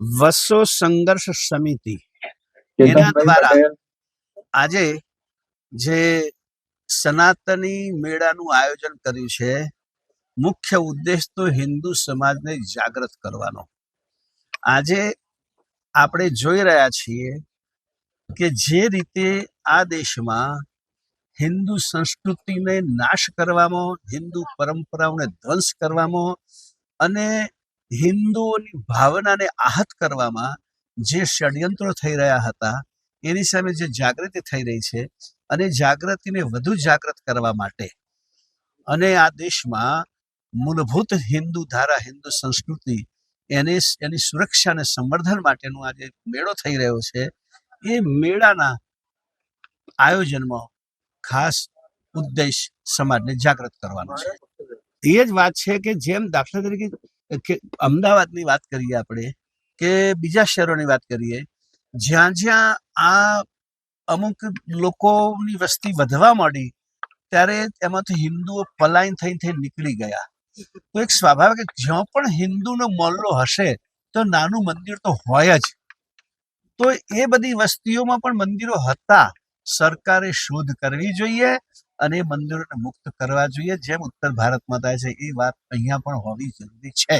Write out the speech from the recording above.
વસો સંઘર્ષ સમિતિ. એના દ્વારા આજે જે સનાતની મેળાનું આયોજન કર્યું છે મુખ્ય ઉદ્દેશ તો હિન્દુ સમાજને જાગૃત કરવાનો. આજે આપણે જોઈ રહ્યા છીએ કે જે રીતે આ દેશમાં હિન્દુ સંસ્કૃતિને નાશ કરવામાં હિન્દુ પરંપરાઓને ધ્વંસ કરવામાં અને હિન્દુઓની ભાવનાને આહત કરવામાં જે ષડયંત્રો થઈ રહ્યા હતા, એની સામે જે જાગૃતિ થઈ રહી છે અને જાગૃતિને વધુ જાગૃત કરવા માટે. અને આ દેશમાં મૂળભૂત હિન્દુ ધારા, હિન્દુ સંસ્કૃતિ, એને એની સુરક્ષા અને સંવર્ધન માટેનો આજે મેળો થઈ રહ્યો છે, એ મેળાના આયોજનમાં ખાસ ઉદ્દેશ સમાજને જાગૃત કરવાનો છે. એ જ વાત છે કે જેમ દાખલા તરીકે કે અમદાવાદની વાત કરીએ આપણે, કે બીજા શહેરોની વાત કરીએ, જ્યાં જ્યાં આ અમુક લોકોની વસ્તી વધવા માંડી, ત્યારે એમાંથી હિન્દુઓ પલાયન થઈ થઈ નીકળી ગયા. તો એક સ્વાભાવિક, જ્યાં પણ હિન્દુનો મોલ્લો હશે, તો નાનું મંદિર તો હોય જ. તો એ બધી વસ્તીઓમાં પણ મંદિરો હતા. સરકારે શોધ કરવી જોઈએ અને મંદિરોને મુક્ત કરવા જોઈએ. જેમ ઉત્તર ભારતમાં થાય છે, એ વાત અહીંયા પણ હોવી જરૂરી છે.